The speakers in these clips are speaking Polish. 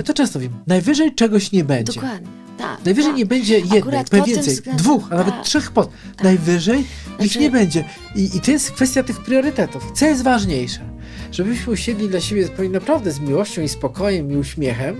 Ja to często wiem. Najwyżej czegoś nie będzie. Dokładnie. Tak, Najwyżej tak. nie będzie jednej, Akurat tym więcej, względem, dwóch, a nawet tak. trzech pod. Najwyżej ich Znaczy- nie będzie. I, I to jest kwestia tych priorytetów. Co jest ważniejsze? Żebyśmy usiedli dla siebie naprawdę z miłością i spokojem i uśmiechem,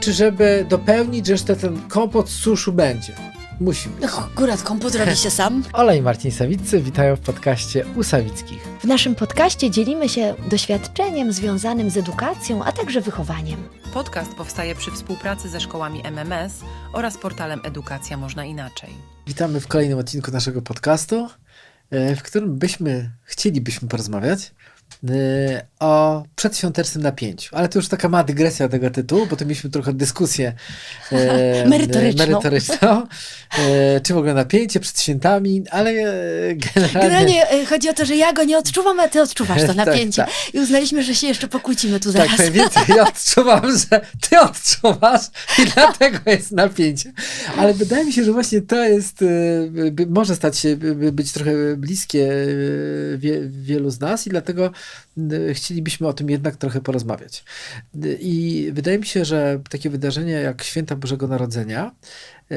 czy żeby dopełnić, że jeszcze ten kompot z suszu będzie? Musi być. No, Akurat kompot robi się sam. Ola i Marcin Sawiccy witają w podcaście u Sawickich. W naszym podcaście dzielimy się doświadczeniem związanym z edukacją, a także wychowaniem. Podcast powstaje przy współpracy ze szkołami MMS oraz portalem Edukacja Można Inaczej. Witamy w kolejnym odcinku naszego podcastu, e, w którym byśmy, chcielibyśmy porozmawiać e, o przedświątecznym napięciu. Ale to już taka mała dygresja tego tytułu, bo to mieliśmy trochę dyskusję e, Merytoryczną. merytoryczną e, czy w ogóle napięcie przed świętami, ale e, generalnie... Generalnie e, chodzi o to, że ja go nie odczuwam, a ty odczuwasz to Tak, napięcie. tak. I uznaliśmy, że się jeszcze pokłócimy tu Tak, zaraz. powiem więcej, ja odczuwam, że ty odczuwasz i dlatego jest napięcie. Ale wydaje mi się, że właśnie to jest, może stać się, by- by być trochę bliskie wie, wielu z nas i dlatego chcielibyśmy o tym jednak trochę porozmawiać. Y, I wydaje mi się, że takie wydarzenia jak Święta Bożego Narodzenia y,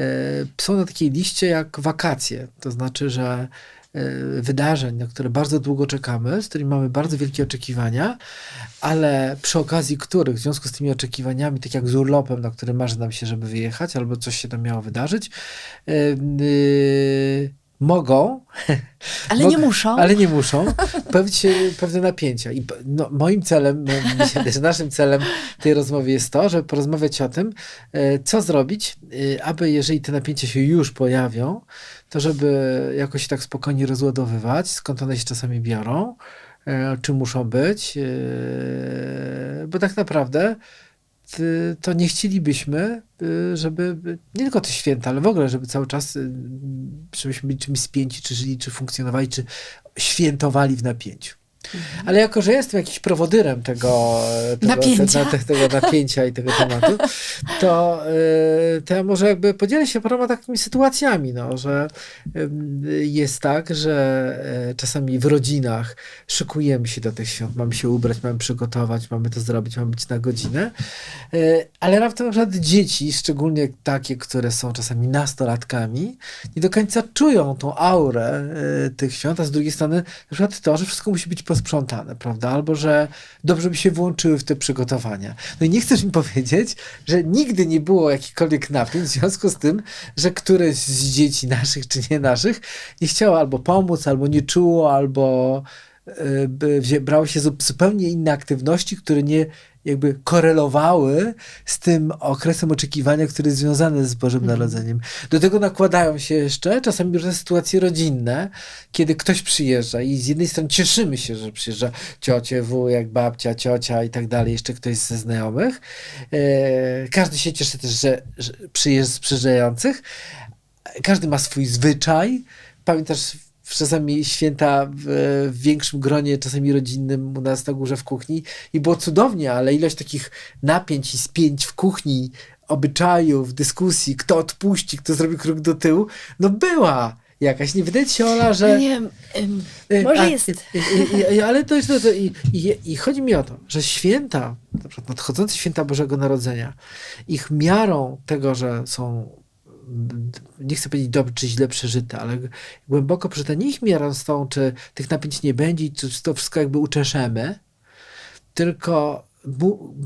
są na takiej liście jak wakacje. To znaczy, że y, wydarzeń, na które bardzo długo czekamy, z którymi mamy bardzo wielkie oczekiwania, ale przy okazji których, w związku z tymi oczekiwaniami, tak jak z urlopem, na który marzy nam się, żeby wyjechać, albo coś się tam miało wydarzyć, mogą, Ale Mogę- nie muszą. ale nie muszą, pewne napięcia. I no, moim celem, no, naszym celem tej rozmowy jest to, żeby porozmawiać o tym, e, co zrobić, e, aby jeżeli te napięcia się już pojawią, to żeby jakoś tak spokojnie rozładowywać, skąd one się czasami biorą, e, czy muszą być, bo tak naprawdę to nie chcielibyśmy, y, żeby nie tylko te święta, ale w ogóle, żeby cały czas, y, żebyśmy byli czymś spięci, czy żyli, czy funkcjonowali, czy świętowali w napięciu. Ale jako, że jestem jakiś prowodyrem tego, tego, Napięcia. te, te, tego napięcia i tego tematu, to, y, to ja może jakby podzielę się paroma takimi sytuacjami, no, że ym, jest tak, że e, czasami w rodzinach szykujemy się do tych świąt, mamy się ubrać, mamy przygotować, mamy to zrobić, mamy być na godzinę, ale raptem na przykład dzieci, szczególnie takie, które są czasami nastolatkami, nie do końca czują tą aurę e, tych świąt, a z drugiej strony na przykład to, że wszystko musi być posprzątane, prawda? Albo, że dobrze by się włączyły w te przygotowania. No i nie chcesz mi powiedzieć, że nigdy nie było jakichkolwiek napięć w związku z tym, że któreś z dzieci naszych czy nie naszych nie chciało albo pomóc, albo nie czuło, albo brały się zu- zupełnie inne aktywności, które nie jakby korelowały z tym okresem oczekiwania, który jest związany z Bożym Narodzeniem. Do tego nakładają się jeszcze czasami różne sytuacje rodzinne, kiedy ktoś przyjeżdża i z jednej strony cieszymy się, że przyjeżdża ciocie, wujek, babcia, ciocia i tak dalej, jeszcze ktoś ze znajomych. E, każdy się cieszy też, że, że przyjeżdż z przyjeżdżających. Każdy ma swój zwyczaj. Pamiętasz czasami święta w, w większym gronie, czasami rodzinnym u nas na górze w kuchni i było cudownie, ale ilość takich napięć i spięć w kuchni, obyczajów, dyskusji, kto odpuści, kto zrobi krok do tyłu, no była jakaś. Nie wydaje się, Ola, że... Nie Y, może a, jest. i- i- ale to jest. To, to, i, i, chodzi mi o to, że święta, na przykład nadchodzące święta Bożego Narodzenia, ich miarą tego, że są, nie chcę powiedzieć dobrze czy źle przeżyte, ale głęboko przeżyte, nie ich miarą z tą, czy tych napięć nie będzie, czy to wszystko jakby uczeszemy, tylko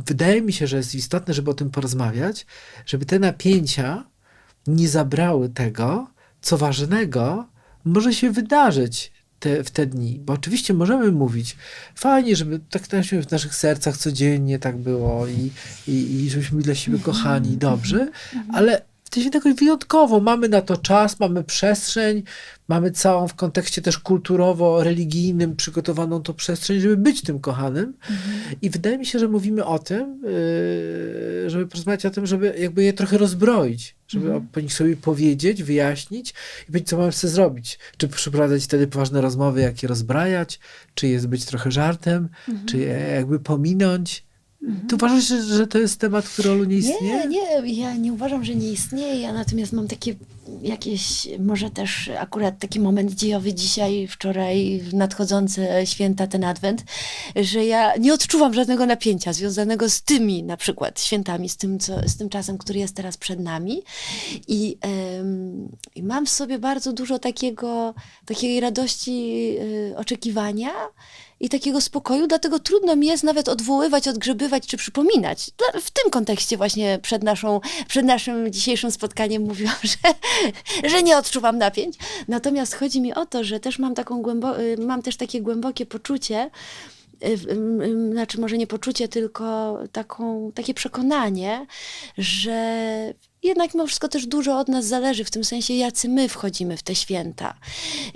wydaje mi się, że jest istotne, żeby o tym porozmawiać, żeby te napięcia nie zabrały tego, co ważnego może się wydarzyć te, w te dni. Bo oczywiście możemy mówić, fajnie, żeby tak naśmy w naszych sercach codziennie tak było i, i, i żebyśmy dla siebie kochani i dobrzy, ale w tej jakoś wyjątkowo mamy na to czas, mamy przestrzeń, mamy całą w kontekście też kulturowo-religijnym przygotowaną tą przestrzeń, żeby być tym kochanym. I wydaje mi się, że mówimy o tym, yy, żeby porozmawiać o tym, żeby jakby je trochę rozbroić, żeby o, po nich sobie powiedzieć, wyjaśnić i powiedzieć, co mamy sobie zrobić. Czy przeprowadzać wtedy poważne rozmowy, jak je rozbrajać, czy jest być trochę żartem, czy je jakby pominąć. Ty uważasz, że, to jest temat, który Olu nie istnieje? Nie, nie, ja nie uważam, że nie istnieje, ja natomiast mam takie jakieś, może też akurat taki moment dziejowy dzisiaj, wczoraj, nadchodzące święta, ten adwent, że ja nie odczuwam żadnego napięcia związanego z tymi na przykład świętami, z tym, co, z tym czasem, który jest teraz przed nami. I, i mam w sobie bardzo dużo takiego, takiej radości y, oczekiwania i takiego spokoju, dlatego trudno mi jest nawet odwoływać, odgrzebywać czy przypominać. W tym kontekście właśnie przed, naszą, przed naszym dzisiejszym spotkaniem mówiłam, że, że nie odczuwam napięć. Natomiast chodzi mi o to, że też mam, taką głębo- y, mam też takie głębokie poczucie, y, znaczy może nie poczucie, tylko taką, takie przekonanie, że jednak mimo wszystko też dużo od nas zależy, w tym sensie, jacy my wchodzimy w te święta.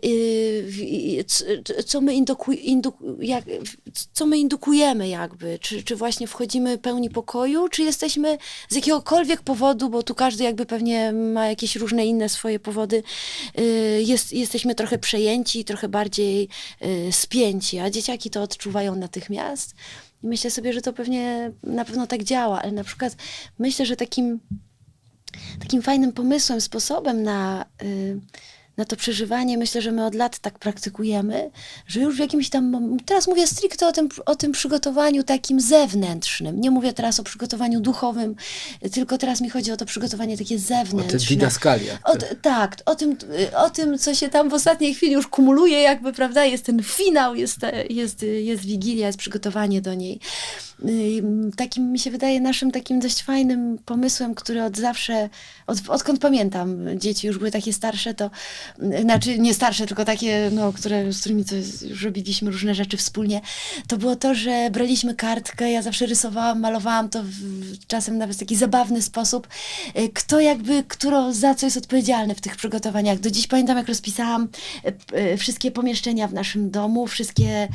Yy, Co my, induku, jak, co my indukujemy jakby, czy, czy właśnie wchodzimy pełni pokoju, czy jesteśmy z jakiegokolwiek powodu, bo tu każdy jakby pewnie ma jakieś różne inne swoje powody, yy, jest, jesteśmy trochę przejęci, trochę bardziej yy, spięci, a dzieciaki to odczuwają natychmiast. I myślę sobie, że to pewnie na pewno tak działa, ale na przykład myślę, że takim takim fajnym pomysłem, sposobem na, y, na to przeżywanie, myślę, że my od lat tak praktykujemy, że już w jakimś tam, teraz mówię stricte o tym, o tym przygotowaniu takim zewnętrznym. Nie mówię teraz o przygotowaniu duchowym, tylko teraz mi chodzi o to przygotowanie takie O te zewnętrzne. didaskalia. O, tak, o tym, o tym, co się tam w ostatniej chwili już kumuluje, jakby, prawda? Jest ten finał, jest, jest, jest wigilia, jest przygotowanie do niej. Takim mi się wydaje naszym takim dość fajnym pomysłem, który od zawsze, od, odkąd pamiętam, dzieci już były takie starsze, to znaczy nie starsze, tylko takie, no, które, z którymi to już robiliśmy różne rzeczy wspólnie, to było to, że braliśmy kartkę, ja zawsze rysowałam, malowałam to w, czasem nawet w taki zabawny sposób, y, kto jakby, kto za co jest odpowiedzialny w tych przygotowaniach. Do dziś pamiętam, jak rozpisałam y, y, wszystkie pomieszczenia w naszym domu, wszystkie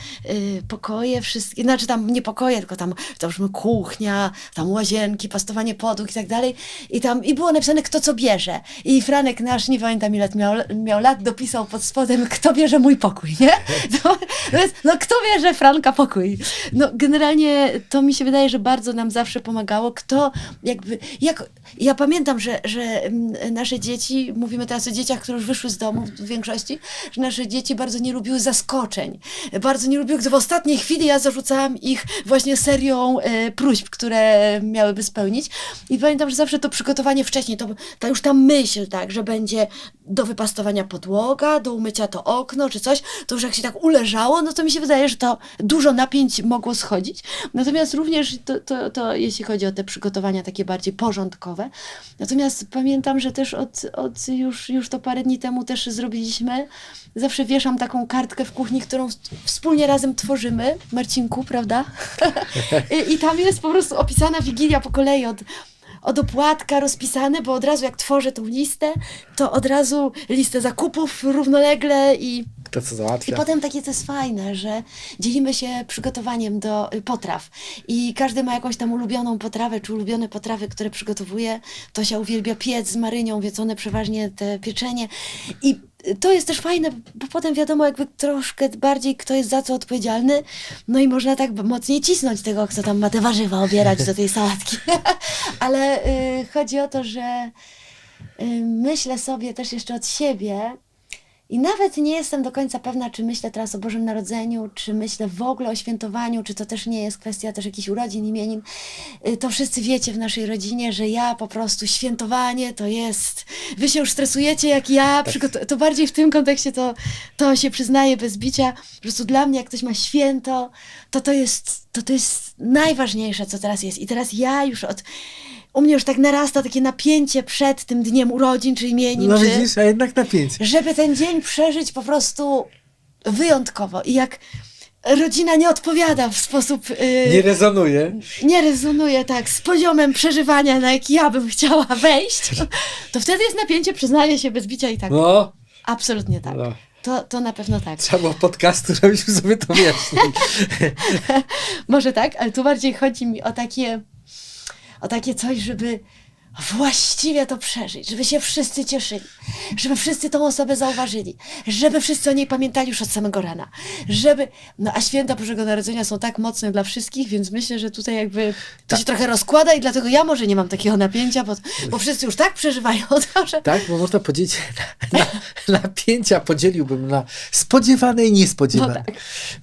pokoje, wszystkie, znaczy tam nie pokoje, tylko tam, załóżmy kuchnia, tam łazienki, pastowanie podłóg i tak dalej. I tam, i było napisane, kto co bierze. I Franek nasz, nie pamiętam ile miał, miał lat, dopisał pod spodem, kto bierze mój pokój, nie? No, no kto bierze Franka pokój? No generalnie to mi się wydaje, że bardzo nam zawsze pomagało, kto jakby, jak, ja pamiętam, że, że mm, nasze dzieci, mówimy teraz o dzieciach, które już wyszły z domu w większości, że nasze dzieci bardzo nie lubiły zaskoczeń. Bardzo nie lubiły, gdy w ostatniej chwili ja zarzucałam ich właśnie serią e, próśb, które miałyby spełnić. I pamiętam, że zawsze to przygotowanie wcześniej, to, to już ta myśl, tak, że będzie do wypastowania podłoga, do umycia to okno czy coś, to już jak się tak uleżało, no to mi się wydaje, że to dużo napięć mogło schodzić. Natomiast również to, to, to jeśli chodzi o te przygotowania takie bardziej porządkowe. Natomiast pamiętam, że też od, od już, już to parę dni temu też zrobiliśmy. Zawsze wieszam taką kartkę w kuchni, którą wspólnie razem tworzymy, Marcinku, prawda? I, I tam jest po prostu opisana Wigilia po kolei od od opłatka rozpisane, bo od razu jak tworzę tą listę, to od razu listę zakupów równolegle i Kto co i załatwia. potem takie to jest fajne, że dzielimy się przygotowaniem do y, potraw i każdy ma jakąś tam ulubioną potrawę, czy ulubione potrawy, które przygotowuje. Tosia uwielbia piec z marynią, wiecone przeważnie te pieczenie i to jest też fajne, bo potem wiadomo jakby troszkę bardziej kto jest za co odpowiedzialny, no i można tak mocniej cisnąć tego, kto tam ma te warzywa obierać do tej sałatki. Ale y, chodzi o to, że y, myślę sobie też jeszcze od siebie, i nawet nie jestem do końca pewna, czy myślę teraz o Bożym Narodzeniu, czy myślę w ogóle o świętowaniu, czy to też nie jest kwestia też jakichś urodzin, imienin. Y, To wszyscy wiecie w naszej rodzinie, że ja po prostu świętowanie to jest. Wy się już stresujecie jak ja. przygotu- To bardziej w tym kontekście to, to się przyznaję bez bicia. Po prostu dla mnie, jak ktoś ma święto, to to jest, to to jest najważniejsze, co teraz jest. I teraz ja już od. U mnie już tak narasta takie napięcie przed tym dniem urodzin czy imienin. No czy widzisz, a jednak napięcie. żeby ten dzień przeżyć po prostu wyjątkowo. I jak rodzina nie odpowiada w sposób. Yy, Nie rezonuje. nie rezonuje tak z poziomem przeżywania, na jaki ja bym chciała wejść, to wtedy jest napięcie, przyznaję się bez bicia i tak. No, Absolutnie tak. no. To, to na pewno tak. Trzeba było podcastu, żebyśmy sobie to wyjaśnili. Może tak, ale tu bardziej chodzi mi o takie, o takie coś, żeby właściwie to przeżyć, żeby się wszyscy cieszyli, żeby wszyscy tą osobę zauważyli, żeby wszyscy o niej pamiętali już od samego rana, żeby, no a święta Bożego Narodzenia są tak mocne dla wszystkich, więc myślę, że tutaj jakby to się trochę rozkłada i dlatego ja może nie mam takiego napięcia, bo, bo wszyscy już tak przeżywają to, że Tak, bo można podzielić na, na, napięcia podzieliłbym na spodziewane i niespodziewane. No tak.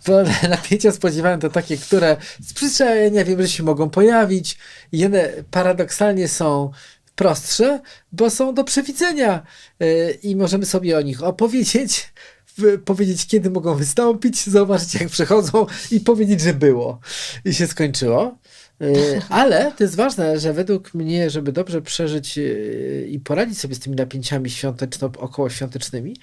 Bo napięcia spodziewane to takie, które z przyzwyczajenia wiem, że się mogą pojawić i one paradoksalnie są prostsze, bo są do przewidzenia yy, i możemy sobie o nich opowiedzieć, powiedzieć kiedy mogą wystąpić, zobaczyć jak przechodzą i powiedzieć, że było i się skończyło. Yy, Ale to jest ważne, że według mnie, żeby dobrze przeżyć yy, i poradzić sobie z tymi napięciami świąteczno-okołoświątecznymi,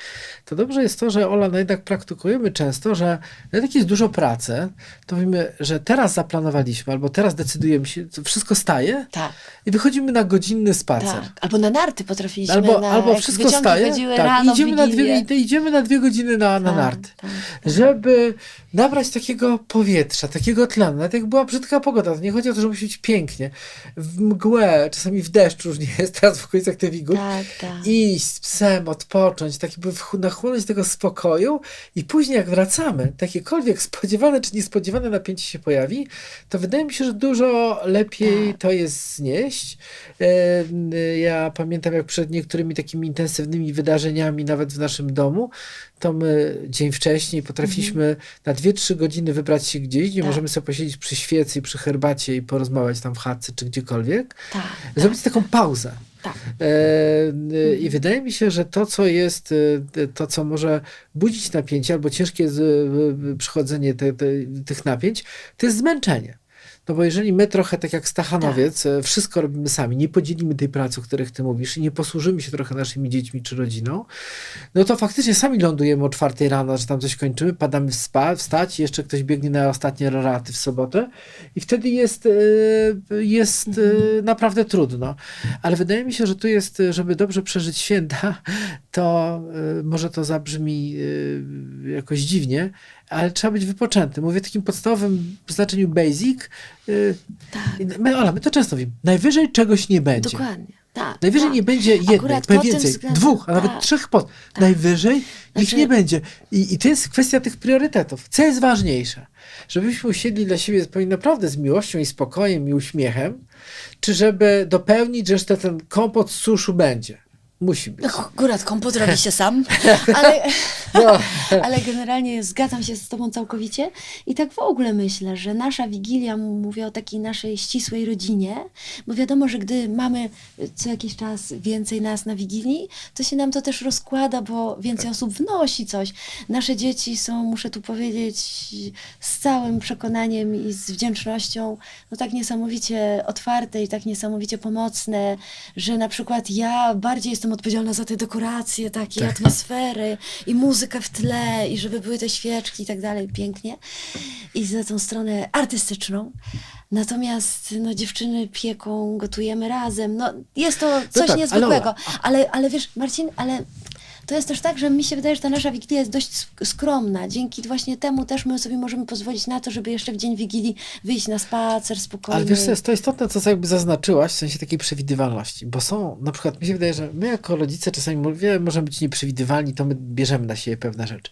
to dobrze jest to, że Ola, no jednak praktykujemy często, że nawet jak jest dużo pracy, to mówimy, że teraz zaplanowaliśmy albo teraz decydujemy się, wszystko staje tak, i wychodzimy na godzinny spacer. tak. Albo na narty potrafiliśmy, Albo, na, albo wszystko staje, tak, idziemy, na dwie, idziemy na dwie godziny na, na Tak, narty tak. żeby nabrać takiego powietrza, takiego tlenu. Nawet jak była brzydka pogoda, to nie chodzi o to, że musi być pięknie. W mgłę, czasami w deszczu już nie jest, teraz w okolicach tych wigów. Tak, tak. Iść z psem, odpocząć, tak jakby wchł- nachłonąć tego spokoju i później jak wracamy, takiekolwiek spodziewane czy niespodziewane napięcie się pojawi, to wydaje mi się, że dużo lepiej Tak. to jest znieść. E, Ja pamiętam, jak przed niektórymi takimi intensywnymi wydarzeniami, nawet w naszym domu, to my dzień wcześniej potrafiliśmy na 2-3 godziny wybrać się gdzieś, gdzie Tak. możemy sobie posiedzieć przy świecy przy herbacie i porozmawiać tam w chatce czy gdziekolwiek. tak, Zrobić taką pauzę. tak. E, e, I wydaje mi się, że to, co jest, e, to, co może budzić napięcie, albo ciężkie przychodzenie te, te, tych napięć, to jest zmęczenie. No bo jeżeli my trochę tak jak Stachanowiec, e, wszystko robimy sami, nie podzielimy tej pracy, o których ty mówisz i nie posłużymy się trochę naszymi dziećmi czy rodziną, no to faktycznie sami lądujemy o czwartej rano, że tam coś kończymy, padamy spa, wstać, jeszcze ktoś biegnie na ostatnie roraty w sobotę i wtedy jest, e, jest e, naprawdę trudno. Ale wydaje mi się, że tu jest, żeby dobrze przeżyć święta, to może to zabrzmi jakoś dziwnie, ale trzeba być wypoczęty. Mówię w takim podstawowym znaczeniu basic. e, Tak. My, Ola, my to często mówimy. Najwyżej czegoś nie będzie. Dokładnie. Tak, Najwyżej tak. nie będzie jednej, tym więcej, względem, dwóch, a nawet tak. trzech pod. Najwyżej ich Znaczy- nie będzie. I, I to jest kwestia tych priorytetów. Co jest ważniejsze? Żebyśmy usiedli dla siebie naprawdę z miłością i spokojem i uśmiechem, czy żeby dopełnić, że jeszcze ten kompot z suszu będzie. Musi być. No, Akurat kompot robi się sam, ale, No. ale generalnie zgadzam się z Tobą całkowicie i tak w ogóle myślę, że nasza Wigilia, mówię o takiej naszej ścisłej rodzinie, bo wiadomo, że gdy mamy co jakiś czas więcej nas na Wigilii, to się nam to też rozkłada, bo więcej osób wnosi coś. Nasze dzieci są, muszę tu powiedzieć, z całym przekonaniem i z wdzięcznością, no tak niesamowicie otwarte i tak niesamowicie pomocne, że na przykład ja bardziej jestem odpowiedzialna za te dekoracje, takie atmosfery i muzykę w tle i żeby były te świeczki i tak dalej, pięknie. I za tą stronę artystyczną. Natomiast no, dziewczyny pieką, gotujemy razem. No, jest to coś tak, ale niezwykłego. Ola, Ale, ale wiesz, Marcin, ale to jest też tak, że mi się wydaje, że ta nasza Wigilia jest dość sk- skromna. Dzięki właśnie temu też my sobie możemy pozwolić na to, żeby jeszcze w dzień Wigilii wyjść na spacer spokojnie. Ale wiesz, co jest to istotne, co jakby zaznaczyłaś, w sensie takiej przewidywalności, bo są, na przykład mi się wydaje, że my jako rodzice czasami mówię, możemy być nieprzewidywalni, to my bierzemy na siebie pewne rzeczy.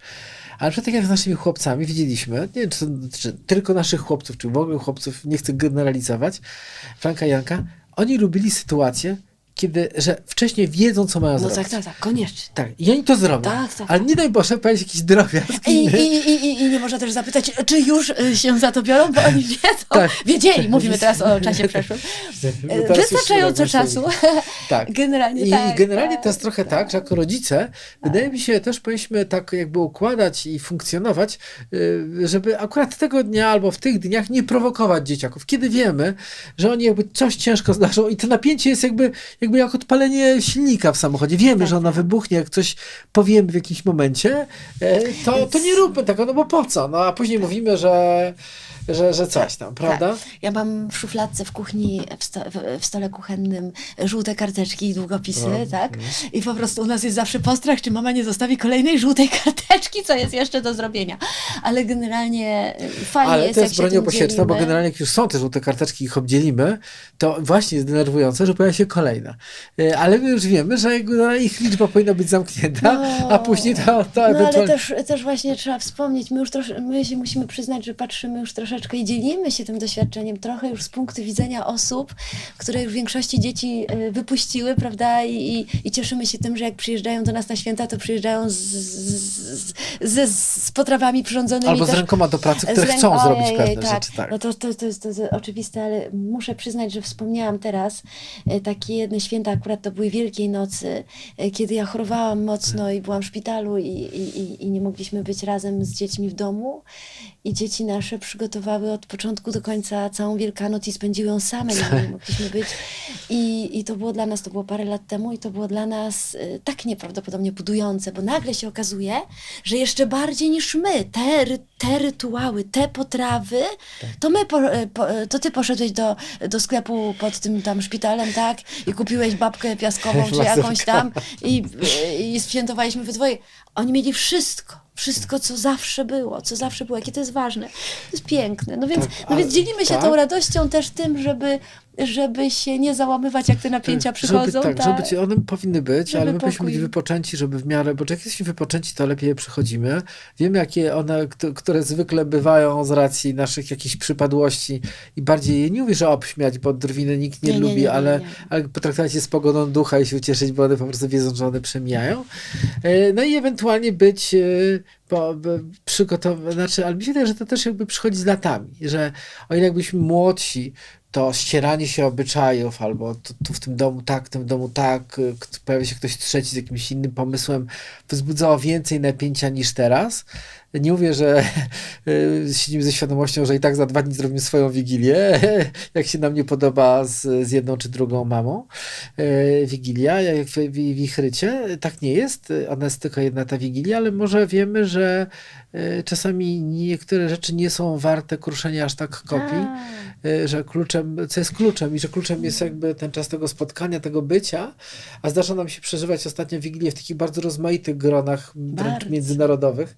Ale przed tak jak z naszymi chłopcami widzieliśmy, nie wiem, czy, to, czy tylko naszych chłopców, czy w ogóle chłopców, nie chcę generalizować, Franka Janka, oni lubili sytuację, kiedy, że wcześniej wiedzą, co mają No zrobić. tak, tak, tak, koniecznie. Tak, i oni to zrobią. Tak, tak, Ale nie daj Boże powiedzieć jakiś drobiazg I, i, i, i, I nie można też zapytać, czy już y, się za to biorą, bo oni wiedzą. Tak. Wiedzieli, mówimy teraz o czasie przeszłym. Bo E, Wystarczająco czasu. Tak. Generalnie I, tak. I generalnie tak, to jest trochę tak, że jako rodzice, wydaje mi się, też powinniśmy tak jakby układać i funkcjonować, y, żeby akurat tego dnia albo w tych dniach nie prowokować dzieciaków. Kiedy wiemy, że oni jakby coś ciężko zdarzą i to napięcie jest jakby, jakby jak odpalenie silnika w samochodzie. Wiemy, Tak, że ono tak. wybuchnie, jak coś powiemy w jakimś momencie, e, to, to nie róbmy tego, no bo po co? No a później mówimy, że że, że coś tam, prawda? Tak. Ja mam w szufladce w kuchni, w, sto, w, w stole kuchennym żółte karteczki i długopisy, O, tak? I po prostu u nas jest zawsze postrach, czy mama nie zostawi kolejnej żółtej karteczki, co jest jeszcze do zrobienia. Ale generalnie y, fajnie Ale jest, to jest broń tym obosieczna, bo generalnie jak już są te żółte karteczki i ich obdzielimy, to właśnie jest denerwujące, że pojawia się kolejna. E, Ale my już wiemy, że no, ich liczba powinna być zamknięta, No. a później to, to No ale ewentualnie... też, też właśnie trzeba wspomnieć, my już trosz, my się musimy przyznać, że patrzymy już troszeczkę i dzielimy się tym doświadczeniem trochę już z punktu widzenia osób, które już w większości dzieci e, wypuściły, prawda, i, i, i cieszymy się tym, że jak przyjeżdżają do nas na święta, to przyjeżdżają z, z, z, z potrawami przyrządzonymi Albo z też rękoma do pracy, które ręk- chcą zrobić pewne tak. rzeczy. Tak. No to, to, to, jest, to jest oczywiste, ale muszę przyznać, że wspomniałam teraz e, takie jedne święta, akurat to były Wielkiej Nocy, e, kiedy ja chorowałam mocno i byłam w szpitalu i, i, i- i nie mogliśmy być razem z dziećmi w domu. I dzieci nasze przygotowały od początku do końca całą Wielkanoc i spędziły ją same, nie, nie mogliśmy być. I, I to było dla nas, to było parę lat temu i to było dla nas e, tak nieprawdopodobnie budujące, bo nagle się okazuje, że jeszcze bardziej niż my, te, te rytuały, te potrawy, to my, po, e, po, e, to ty poszedłeś do, do sklepu pod tym tam szpitalem, tak? I kupiłeś babkę piaskową czy jakąś tam i, i świętowaliśmy we dwoje. Oni mieli wszystko. Wszystko, co zawsze było, co zawsze było, jakie to jest ważne. To jest piękne. No więc, Tak, no więc dzielimy się tak. tą radością też tym, żeby, żeby się nie załamywać, jak te napięcia przychodzą. Żeby, tak, tak. żeby one powinny być, Żeby ale my powinniśmy pokój. być wypoczęci, żeby w miarę, bo jak jesteśmy wypoczęci, to lepiej je przychodzimy. Wiemy, jakie one, które zwykle bywają z racji naszych jakichś przypadłości i bardziej je nie mówię, że obśmiać, bo drwiny nikt nie, Nie, lubi, nie, nie, ale, ale potraktować je z pogodą ducha i się ucieszyć, bo one po prostu wiedzą, że one przemijają. E, No i ewentualnie być po, przygotowane, znaczy, ale mi się wydaje, że to też jakby przychodzi z latami, że o ile jakbyśmy młodsi, to ścieranie się obyczajów, albo tu, tu w tym domu tak, w tym domu tak, y, pojawia się ktoś trzeci z jakimś innym pomysłem, wzbudzało więcej napięcia niż teraz. Nie mówię, że y, siedzimy ze świadomością, że i tak za dwa dni zrobimy swoją wigilię, jak się nam nie podoba z, z jedną czy drugą mamą. Y, Wigilia, jak w, w, w ich rycie, tak nie jest. Ona jest tylko jedna ta wigilia, ale może wiemy, że y, czasami niektóre rzeczy nie są warte kruszenia aż tak kopii Tak. Że kluczem, co jest kluczem i że kluczem jest jakby ten czas tego spotkania, tego bycia, a zdarza nam się przeżywać ostatnio Wigilię w takich bardzo rozmaitych gronach, wręcz Bardzo. międzynarodowych,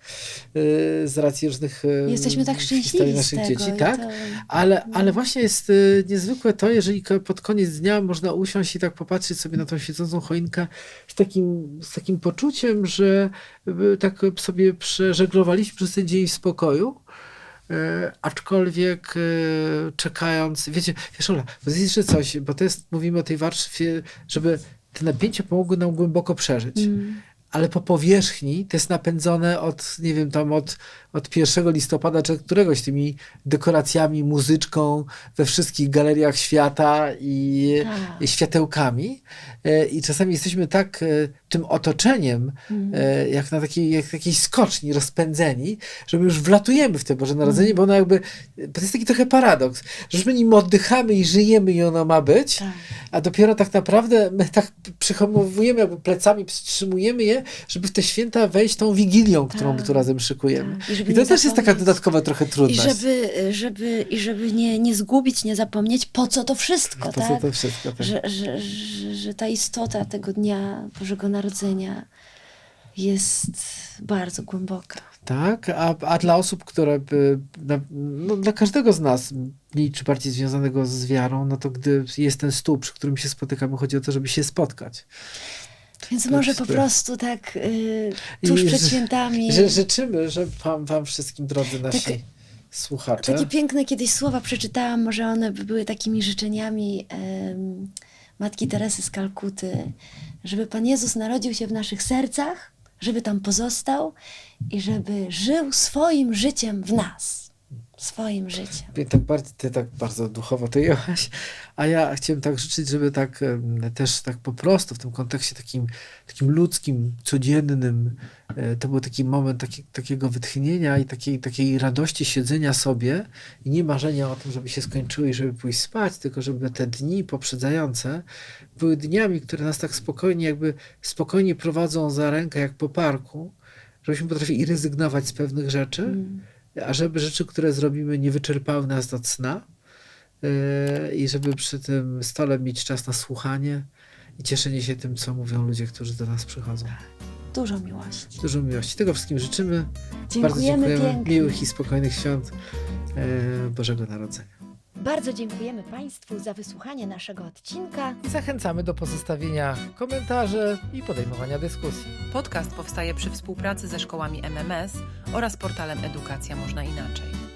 y, z racji różnych y, Jesteśmy tak szczęśliwi naszych tego. dzieci, tak? To... Ale, ale właśnie jest niezwykłe to, jeżeli pod koniec dnia można usiąść i tak popatrzeć sobie na tą świecącą choinkę z takim, z takim poczuciem, że tak sobie przeżeglowaliśmy przez ten dzień w spokoju. E, aczkolwiek e, czekając, wiecie, wiesz Ola, bo jest jeszcze coś, bo to jest, mówimy o tej warstwie, żeby te napięcia pomogły nam głęboko przeżyć. Mm. Ale po powierzchni to jest napędzone od, nie wiem, tam od, od 1 listopada czy któregoś tymi dekoracjami, muzyczką we wszystkich galeriach świata i, Tak. i światełkami. E, I czasami jesteśmy tak tym otoczeniem, Mm. e, jak na takiej, jak skoczni, rozpędzeni, że my już wlatujemy w te Boże Narodzenie, bo ono jakby, to jest taki trochę paradoks, że już my nim oddychamy i żyjemy i ono ma być, Tak. a dopiero tak naprawdę my tak przyhamowujemy, jakby plecami wstrzymujemy je, żeby w te święta wejść tą wigilią, którą my tu Tak, razem szykujemy. tak. I I to też jest taka zapomnieć. dodatkowa trochę I trudność. żeby, żeby, i żeby nie, nie zgubić, nie zapomnieć, po co to wszystko, po co tak? to wszystko? Tak. Że, że, że, że ta istota tego dnia Bożego Narodzenia jest bardzo głęboka. Tak, a, a dla osób, które by, na, no, dla każdego z nas, mniej czy bardziej związanego z wiarą, no to gdy jest ten stół, przy którym się spotykamy, chodzi o to, żeby się spotkać. Więc Tak, może po prostu tak y, I tuż przed że- świętami. Że życzymy, że wam, wam wszystkim, drodzy nasi Takie- słuchacze, Takie piękne kiedyś słowa przeczytałam, może one by były takimi życzeniami em, Matki Teresy z Kalkuty, żeby Pan Jezus narodził się w naszych sercach, żeby tam pozostał i żeby żył swoim życiem w nas. Swoim życiem. Ty tak bardzo, ty tak bardzo duchowo to jęłaś, a ja chciałem tak życzyć, żeby tak też tak po prostu w tym kontekście takim, takim ludzkim, codziennym, e, to był taki moment taki, takiego wytchnienia i takiej, takiej radości siedzenia sobie i nie marzenia o tym, żeby się skończyły i żeby pójść spać, tylko żeby te dni poprzedzające były dniami, które nas tak spokojnie, jakby spokojnie prowadzą za rękę jak po parku, żebyśmy potrafili rezygnować z pewnych rzeczy, Mm. A żeby rzeczy, które zrobimy, nie wyczerpały nas do cna yy, i żeby przy tym stole mieć czas na słuchanie i cieszenie się tym, co mówią ludzie, którzy do nas przychodzą. Dużo miłości. Dużo miłości. Tego wszystkim życzymy. Bardzo Dziękujemy dziękujemy. pięknie. Miłych i spokojnych świąt yy, Bożego Narodzenia. Bardzo dziękujemy Państwu za wysłuchanie naszego odcinka. I zachęcamy do pozostawienia komentarzy i podejmowania dyskusji. Podcast powstaje przy współpracy ze szkołami MMS oraz portalem Edukacja Można Inaczej.